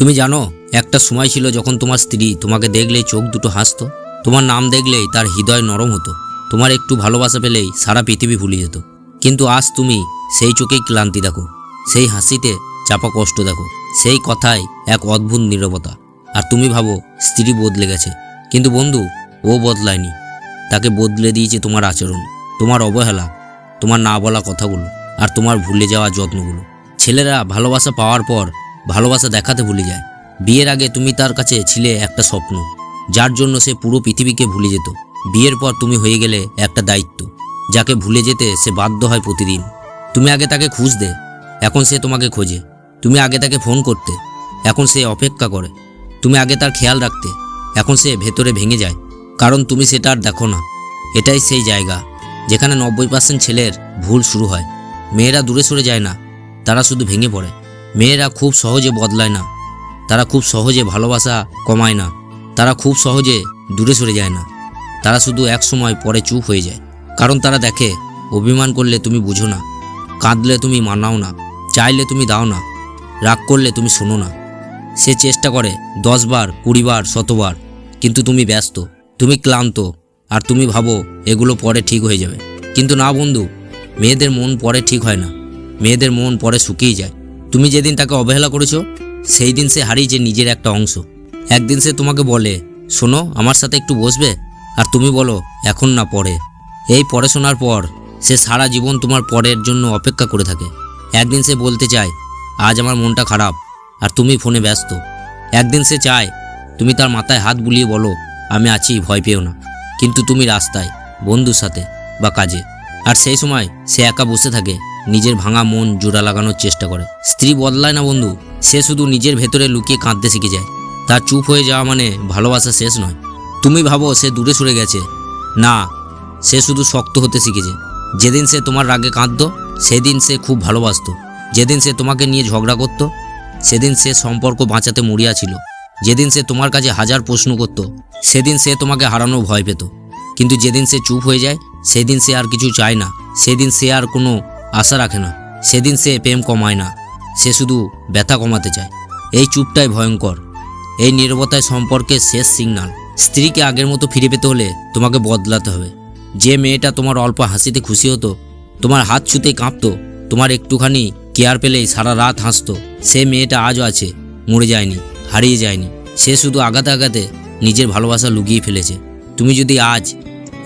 তুমি জানো, একটা সময় ছিল যখন তোমার স্ত্রী তোমাকে দেখলেই চোখ দুটো হাসতো। তোমার নাম দেখলেই তার হৃদয় নরম হতো। তোমার একটু ভালোবাসা পেলেই সারা পৃথিবী ভুলে যেত। কিন্তু আজ তুমি সেই চোখেই ক্লান্তি দেখো, সেই হাসিতে চাপা কষ্ট দেখো, সেই কথায় এক অদ্ভুত নীরবতা। আর তুমি ভাবো, স্ত্রী বদলে গেছে। কিন্তু বন্ধু, ও বদলায়নি। তাকে বদলে দিয়েছে তোমার আচরণ, তোমার অবহেলা, তোমার না বলা কথাগুলো, আর তোমার ভুলে যাওয়া যত্নগুলো। ছেলেরা ভালোবাসা পাওয়ার পর ভালোবাসা দেখাতে ভুলে যায়। বিয়ের আগে তুমি তার কাছে ছিলে একটা স্বপ্ন, যার জন্য সে পুরো পৃথিবীকে ভুলে যেত। বিয়ের পর তুমি হয়ে গেলে একটা দায়িত্ব, যাকে ভুলে যেতে সে বাধ্য হয় প্রতিদিন। তুমি আগে তাকে খুঁজতে, এখন সে তোমাকে খোঁজে। তুমি আগে তাকে ফোন করতে, এখন সে অপেক্ষা করে। তুমি আগে তার খেয়াল রাখতে, এখন সে ভেতরে ভেঙে যায়। কারণ তুমি সেটা আর দেখো না। এটাই সেই জায়গা, যেখানে নব্বই পার্সেন্ট ছেলের ভুল শুরু হয়। মেয়েরা দূরে সরে যায় না, তারা শুধু ভেঙে পড়ে। মেয়েরা খুব সহজে বদলায় না। তারা খুব সহজে ভালোবাসা কমায় না। তারা খুব সহজে দূরে সরে যায় না। তারা শুধু এক সময় পরে চুপ হয়ে যায়। কারণ তারা দেখে, অভিমান করলে তুমি বুঝো না। কাঁদলে তুমি মানাও না। চাইলে তুমি দাও না। রাগ করলে তুমি শোনো না। সে চেষ্টা করে দশবার কুড়িবার শতবার কিন্তু তুমি ব্যস্ত। তুমি ক্লান্ত। আর তুমি ভাবো, এগুলো পরে ঠিক হয়ে যাবে। কিন্তু না বন্ধু, মেয়েদের মন পরে ঠিক হয় না। মেয়েদের মন পরে শুকিয়ে যায়। তুমি যেদিন তাকে অবহেলা করেছ, সেই দিন সে হারিয়েছে নিজের একটা অংশ। একদিন সে তোমাকে বলে, শোনো, আমার সাথে একটু বসবে? আর তুমি বলো, এখন না, পরে। এই পড়ে শোনার পর, সে সারা জীবন তোমার পরের জন্য অপেক্ষা করে থাকে। একদিন সে বলতে চায়, আজ আমার মনটা খারাপ, আর তুমি ফোনে ব্যস্ত। একদিন সে চায়, তুমি তার মাথায় হাত বুলিয়ে বলো, আমি আছি, ভয় পেও না। কিন্তু তুমি রাস্তায়, বন্ধুর সাথে বা কাজে। আর সেই সময় সে একা বসে থাকে। নিজের ভাঙা মন জোড়া লাগানোর চেষ্টা করে। স্ত্রী বদলায় না বন্ধু, সে শুধু নিজের ভেতরে লুকিয়ে কাঁদতে শিখে যায়। তার চুপ হয়ে যাওয়া মানে ভালোবাসা শেষ নয়। তুমি ভাবো সে দূরে সরে গেছে। না, সে শুধু শক্ত হতে শিখেছে। যেদিন সে তোমার রাগে কাঁদতো, সেদিন সে খুব ভালোবাসতো। যেদিন সে তোমাকে নিয়ে ঝগড়া করতো, সেদিন সে সম্পর্ক বাঁচাতে মরিয়া ছিল। যেদিন সে তোমার কাছে হাজার প্রশ্ন করত, সেদিন সে তোমাকে হারানো ভয় পেত। কিন্তু যেদিন সে চুপ হয়ে যায়, সেদিন সে আর কিছু চায় না। সেদিন সে আর কোনো আশা রাখে না। সেদিন সে প্রেম কমায় না। সে শুধু ব্যথা কমাতে চায়। এই চুপটাই ভয়ঙ্কর। এই নীরবতায় সম্পর্কের শেষ সিগনাল স্ত্রীকে আগের মতো ফিরে পেতে হলে তোমাকে বদলাতে হবে। যে মেয়েটা তোমার অল্প হাসিতে খুশি হতো, তোমার হাত ছুতেই কাঁপতো, তোমার একটুখানি কেয়ার পেলেই সারা রাত হাসতো, সে মেয়েটা আজও আছে, মরে যায়নি, হারিয়ে যায়নি। সে শুধু আগাতে আগাতে নিজের ভালোবাসা লুকিয়ে ফেলেছে। তুমি যদি আজ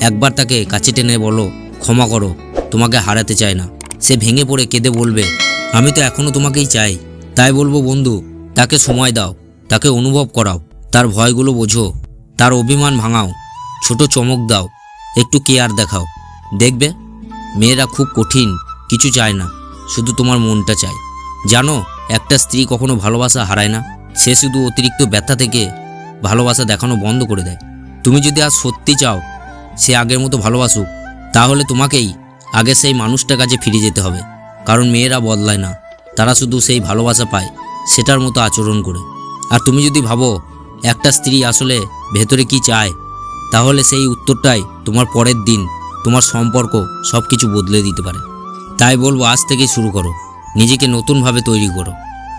একবার তাকে কাছে টেনে বলো, ক্ষমা করো, তোমাকে হারাতে চায় না। সে ভেঙে পড়ে কেঁদে বলবে, আমি তো এখনও তোমাকেই চাই। তাই বলব, বন্ধু, তাকে সময় দাও, তাকে অনুভব করাও, তার ভয়গুলো বোঝো, তার অভিমান ভাঙাও, ছোট চমক দাও, একটু কেয়ার দেখাও। দেখবে, মেয়েরা খুব কঠিন, কিছু চায় না, শুধু তোমার মনটা চায়। জানো, একটা স্ত্রী কখনো ভালোবাসা হারায় না, সে শুধু অতিরিক্ত ব্যথা থেকে ভালোবাসা দেখানো বন্ধ করে দেয়। তুমি যদি আজ সত্যি চাও, সে আগের মতো ভালোবাসুক, তাহলে তোমাকেই আগে সেই মানুষটার কাছে ফিরে যেতে হবে, কারণ মেয়েরা বদলায় না। তারা শুধু সেই ভালোবাসা পায়, সেটার মতো আচরণ করে। আর তুমি যদি ভাবো, একটা স্ত্রী আসলে ভেতরে কি চায়, তাহলে সেই উত্তরটাই তোমার পরের দিন, তোমার সম্পর্ক সব কিছু বদলে দিতে পারে। তাই বলব, আজ থেকেই শুরু করো। নিজেকে নতুনভাবে তৈরি করো।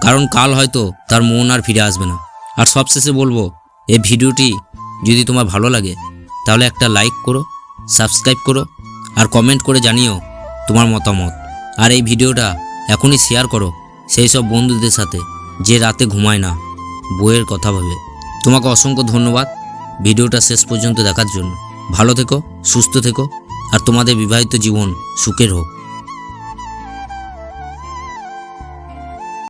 কারণ কাল হয়তো তার মন আর ফিরে আসবে না। আর সবশেষে বলব, এই ভিডিওটি যদি তোমার ভালো লাগে, তাহলে একটা লাইক করো, সাবস্ক্রাইব করো আর কমেন্ট করে জানিও তোমার মতামত। আর এই ভিডিওটা এখনই শেয়ার করো সেই সব বন্ধুদের সাথে যে রাতে ঘুমায় না বইয়ের কথা ভাবে। তোমাকে অসংখ্য ধন্যবাদ ভিডিওটা শেষ পর্যন্ত দেখার জন্য। ভালো থেকো, সুস্থ থেকো, আর তোমাদের বিবাহিত জীবন সুখের হোক।